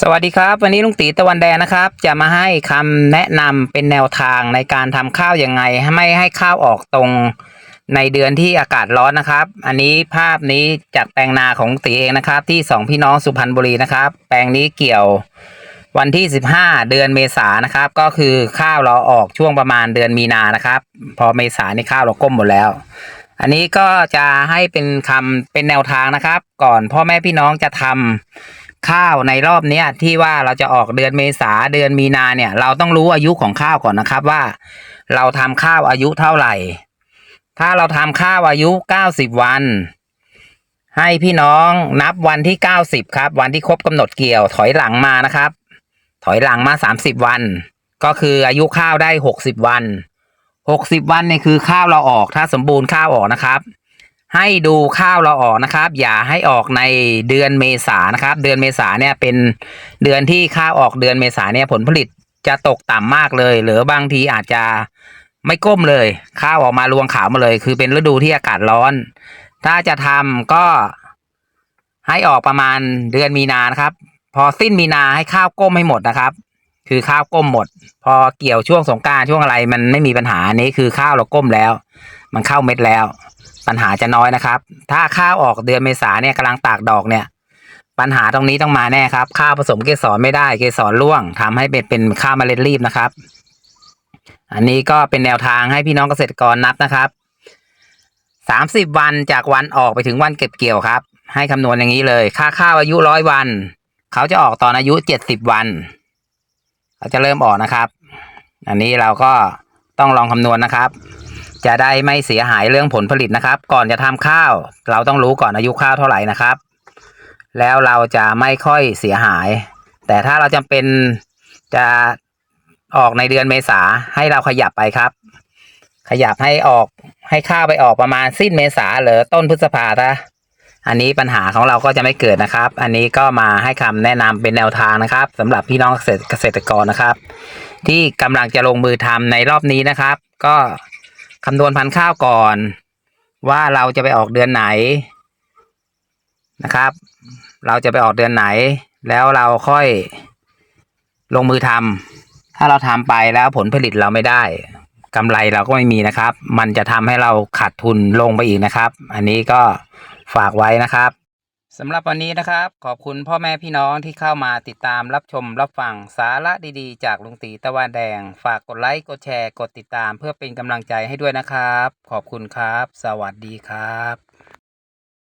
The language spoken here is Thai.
สวัสดีครับ วันนี้ลุงตีตะวันแดงนะครับ จะมาให้คำแนะนำเป็นแนวทางในการทำข้าวยังไงไม่ให้ข้าวออกตรงในเดือนที่อากาศร้อนนะครับ อันนี้ภาพนี้จากแปลงนาของตีเองนะครับ ที่สองพี่น้องสุพรรณบุรีนะครับ แปลงนี้เกี่ยววันที่สิบห้าเดือนเมษานะครับ ก็คือข้าวเราออกช่วงประมาณเดือนมีนานะครับ พอเมษานนี่ข้าวเราก้มหมดแล้ว อันนี้ก็จะให้เป็นคำเป็นแนวทางนะครับ ก่อนพ่อแม่พี่น้องจะทำ ข้าวในรอบเนี้ยที่ว่าเราจะออกเดือนเมษาเดือนมีนาเนี่ย เราต้องรู้อายุของข้าวก่อนนะครับว่า เราทำข้าวอายุเท่าไหร่ ถ้าเราทำข้าวอายุเก้าสิบวัน ให้พี่น้องนับวันที่เก้าสิบครับ วันที่ครบกำหนดเกี่ยวถอยหลังมานะครับ ถอยหลังมาสามสิบวัน ก็คืออายุข้าวได้หกสิบวันหกสิบวันเนี่ยคือข้าวเราออกถ้าสมบูรณ์ข้าวออกนะครับ ให้ดูข้าวเราออกนะครับ อย่าให้ออกในเดือนเมษานะครับ เดือนเมษาเนี่ยเป็นเดือนที่ข้าวออกเดือนเมษาเนี่ยผลผลิตจะตกต่ำมากเลย หรือบางทีอาจจะไม่ก้มเลย ข้าวออกมารวงขาวมาเลย คือเป็นฤดูที่อากาศร้อน ถ้าจะทำก็ให้ออกประมาณเดือนมีนานะครับ พอสิ้นมีนาให้ข้าวก้มให้หมดนะครับ คือข้าวก้มหมด พอเกี่ยวช่วงสงการช่วงอะไรมันไม่มีปัญหานี้คือข้าวเราก้มแล้ว มันเข้าเม็ดแล้ว ปัญหาจะน้อยนะครับ ถ้าข้าวออกเดือนเมษาเนี่ยกำลังตากดอกเนี่ย ปัญหาตรงนี้ต้องมาแน่ครับ ข้าวผสมเกสรไม่ได้เกสรร่วงทำให้เป็นเป็นข้าวเมล็ดรีบนะครับ อันนี้ก็เป็นแนวทางให้พี่น้องเกษตรกรนับนะครับสามสิบวันจากวันออกไปถึงวันเก็บเกี่ยวครับ ให้คำนวณอย่างนี้เลย ค่าข้าวอายุร้อยวัน เขาจะออกตอนอายุเจ็ดสิบวัน เขาจะเริ่มออกนะครับ อันนี้เราก็ต้องลองคำนวณนะครับ จะได้ไม่เสียหายเรื่องผลผลิตนะครับ ก่อนจะทำข้าว เราต้องรู้ก่อนอายุข้าวเท่าไหร่นะครับ แล้วเราจะไม่ค่อยเสียหาย แต่ถ้าเราจำเป็นจะออกในเดือนเมษาให้เราขยับไปครับ ขยับให้ออกให้ข้าวไปออกประมาณสิ้นเมษาหรือต้นพฤษภาถ้า อันนี้ปัญหาของเราก็จะไม่เกิดนะครับ อันนี้ก็มาให้คำแนะนำเป็นแนวทางนะครับสำหรับพี่น้องเกษตรกรนะครับ ที่กำลังจะลงมือทำในรอบนี้นะครับ ก็คำนวณพันธุ์ข้าวก่อน ว่าเราจะไปออกเดือนไหนนะครับ เราจะไปออกเดือนไหน แล้วเราค่อยลงมือทำถ้าเราทำไปแล้วผลผลิตเราไม่ได้กำไรเราก็ไม่มีนะครับ มันจะทำให้เราขาดทุนลงไปอีกนะครับ อันนี้ก็ ฝากไว้นะครับสำหรับวันนี้นะครับ ขอบคุณพ่อแม่พี่น้องที่เข้ามาติดตามรับชมรับฟังสาระดีๆ จากลุงตีตะวันแดง ฝากกดไลค์กดแชร์กดติดตาม เพื่อเป็นกำลังใจให้ด้วยนะครับ ขอบคุณครับ สวัสดีครับ